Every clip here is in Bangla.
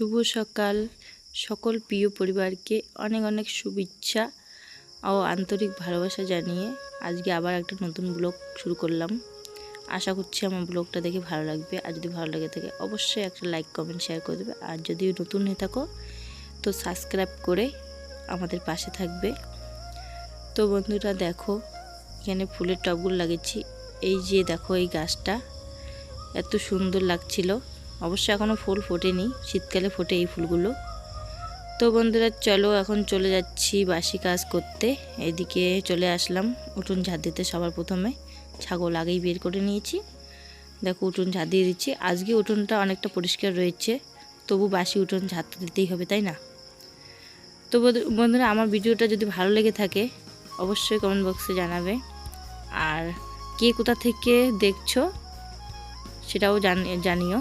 শুভ সকাল। সকল প্রিয় পরিবারকে অনেক অনেক শুভেচ্ছা ও আন্তরিক ভালোবাসা জানিয়ে আজকে আবার একটা নতুন ব্লগ শুরু করলাম। আশা করছি আমার ব্লগটা দেখে ভালো লাগবে। আর যদি ভালো লাগে থাকে অবশ্যই একটা লাইক, কমেন্ট শেয়ার করে দেবে। আর যদি নতুন হয়ে থাকো তো সাবস্ক্রাইব করে আমাদের পাশে থাকবে। তো বন্ধুরা দেখো, এখানে ফুলের টবগুলো লাগিয়েছি। এই যে দেখো এই গাছটা, এত সুন্দর লাগছিল। অবশ্য এখনও ফুল ফোটেনি, শীতকালে ফোটে এই ফুলগুলো। তো বন্ধুরা, চলো এখন চলে যাচ্ছি বাসি কাজ করতে। এদিকে চলে আসলাম উঠুন ঝাড় দিতে সবার প্রথমে। ছাগল আগেই বের করে নিয়েছি। দেখো উঠোন ঝাড় দিয়ে দিচ্ছি। আজকে উঠোনটা অনেকটা পরিষ্কার রয়েছে, তবু বাসি উঠোন তো দিতেই হবে, তাই না? তো বন্ধুরা, আমার ভিডিওটা যদি ভালো লেগে থাকে, অবশ্যই কমেন্ট বক্সে জানাবে। আর কে কোথা থেকে দেখছ, সেটাও জানিও।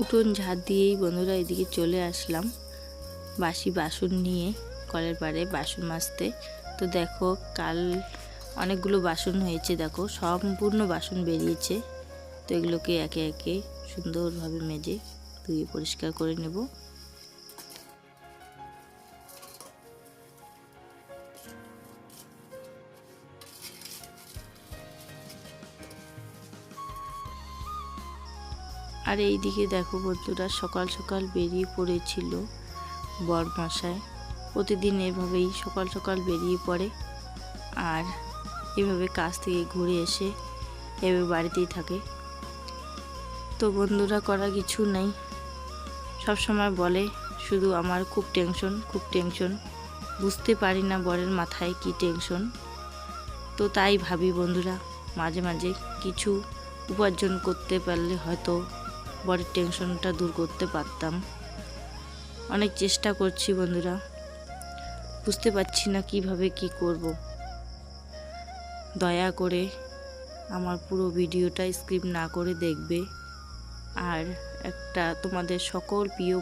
উঠোন ঝাঁট দিয়েই বন্ধুরা এদিকে চলে আসলাম। বাসি বাসন নিয়ে কলের পাড়ে বাসন মাজতে। তো দেখো, কাল অনেকগুলো বাসন হয়েছে, দেখো, সম্পূর্ণ বাসন বেরিয়েছে। তো এগুলোকে একে একে সুন্দরভাবে মেজে ধুয়ে পরিষ্কার করে নেব। আর এই দিকে দেখো বন্ধুরা, সকাল সকাল বেরিয়ে পড়েছিল বরমাসায় প্রতিদিন এভাবেই সকাল সকাল বেরিয়ে পড়ে আর এভাবে কাজ থেকে ঘুরে এসে এভাবে বাড়িতেই থাকে। তো বন্ধুরা করা কিছু নেই। সব সময় বলে, শুধু আমার খুব টেনশন খুব টেনশন বুঝতে পারি না বরের মাথায় কি টেনশন তো তাই ভাবি বন্ধুরা, মাঝে মাঝে কিছু উপার্জন করতে পারলে হয়তো বরের টেনশনটা দূর করতে পারতাম। অনেক চেষ্টা করছি বন্ধুরা। বুঝতে পারছি না কীভাবে কি করব। দয়া করে আমার পুরো ভিডিওটা স্ক্রিপ্ট না করে দেখবে। আর একটা তোমাদের সকল প্রিয়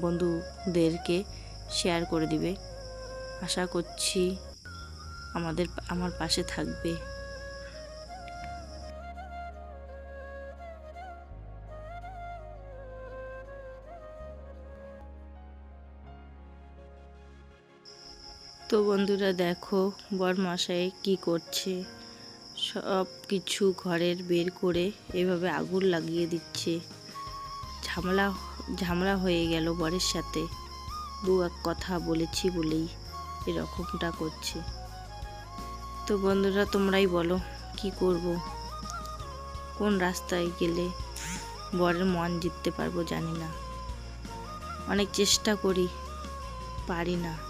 বন্ধুদেরকে শেয়ার করে দিবে। আশা করছি আমাদের আমার পাশে থাকবে। তো বন্ধুরা দেখো, বরমশাই কি করছে? সব কিছু ঘরের বের করে এভাবে আগুন লাগিয়ে দিচ্ছে। ঝামেলা ঝামেলা হয়ে গেল বরের সাথে। দু এক কথা বলেছি বলেই এরকমটা করছে। তো বন্ধুরা, তোমরাই বলো, কি করব? কোন রাস্তায় গেলে বরের মন জিততে পারব জানি না। অনেক চেষ্টা করি, পারি না।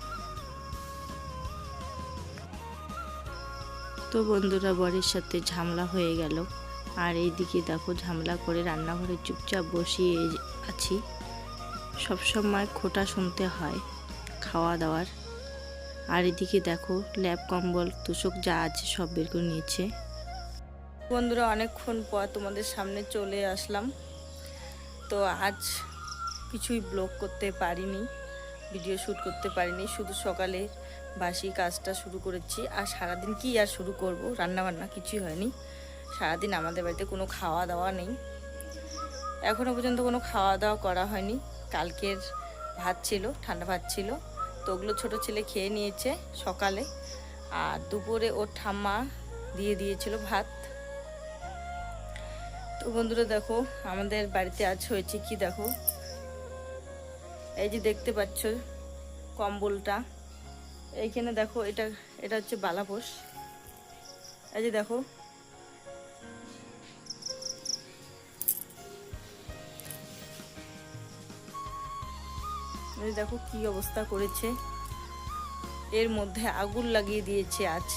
তো বন্ধুরা, বরের সাথে ঝামেলা হয়ে গেল। আর এইদিকে দেখো, ঝামেলা করে রান্নাঘরে চুপচাপ বসিয়ে আছি। সবসময় খোটা শুনতে হয় খাওয়া দাওয়ার। আর এদিকে দেখো, ল্যাব, কম্বল, তুষক যা আছে সব বের করে নিয়েছে। বন্ধুরা, অনেকক্ষণ পর তোমাদের সামনে চলে আসলাম। তো আজ কিছুই ব্লগ করতে পারিনি। ভিডিও শ্যুট করতে পারিনি, শুধু সকালে বাসি কাজটা শুরু করেছি। আর সারাদিন কি আর শুরু করব? রান্না বান্না কিছুই হয়নি। সারাদিন আমাদের বাড়িতে কোনো খাওয়া দাওয়া নেই। এখনও পর্যন্ত কোনো খাওয়া দাওয়া করা হয়নি। কালকের ভাত ছিল, ঠান্ডা ভাত ছিল। তো ওগুলো ছোটো ছেলে খেয়ে নিয়েছে সকালে। আর দুপুরে ওর ঠাম্মা দিয়ে দিয়েছিল ভাত। তো বন্ধুরা দেখো, আমাদের বাড়িতে আজ হয়েছে কি দেখো? এই যে দেখতে পাচ্ছ কম্বলটা। এইখানে দেখো এটা এটা হচ্ছে বালাপোষ এই যে দেখো। এই দেখো কি অবস্থা করেছে। এর মধ্যে আগুন লাগিয়ে দিয়েছে আজ।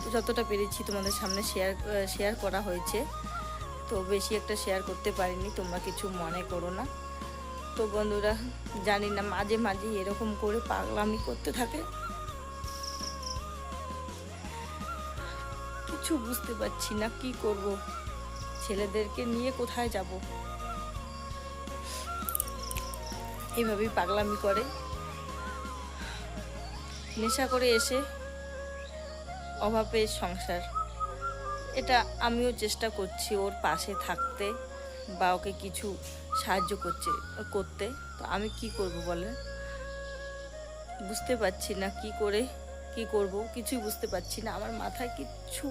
তো যতটা পেরেছি তোমাদের সামনে শেয়ার শেয়ার করা হয়েছে। তো বেশি একটা শেয়ার করতে পারিনি, তোমরা কিছু মনে করো না। তো বন্ধুরা, জানি না, মাঝে মাঝে এরকম করে পাগলামি করতে থাকে। কিছু বুঝতে পারছি না কি করব। ছেলেদেরকে নিয়ে কোথায় যাব? এইভাবেই পাগলামি করে। নেশা করে এসে অভাবের সংসার। এটা আমিও চেষ্টা করছি ওর পাশে থাকতে। বা ওকে কিছু সাহায্য করছে, করতে, তো আমি কি করব বলেন? বুঝতে পারছি না কি করে, কি করব, কিছুই বুঝতে পারছি না, আমার মাথায় কিচ্ছু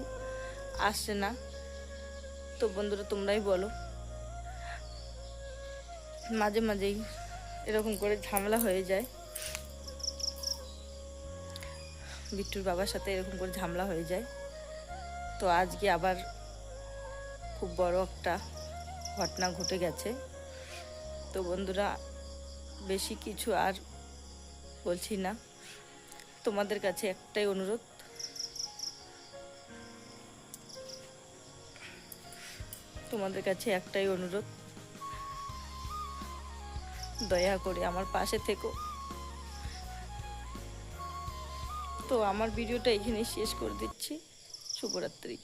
আসছে না। তো বন্ধুরা, তোমরাই বলো। মাঝে মাঝেই এরকম করে ঝামেলা হয়ে যায়। বিট্টুর বাবার সাথে এরকম করে ঝামেলা হয়ে যায়। তো আজকে আবার খুব বড় একটা ঘটনা ঘটে গেছে। তো বন্ধুরা, বেশি কিছু আর বলছি না। তোমাদের কাছে একটাই অনুরোধ। তোমাদের কাছে একটাই অনুরোধ। দয়া করে আমার পাশে থেকো। তো আমার ভিডিওটা এখানেই শেষ করে দিচ্ছি। শুভরাত্রি।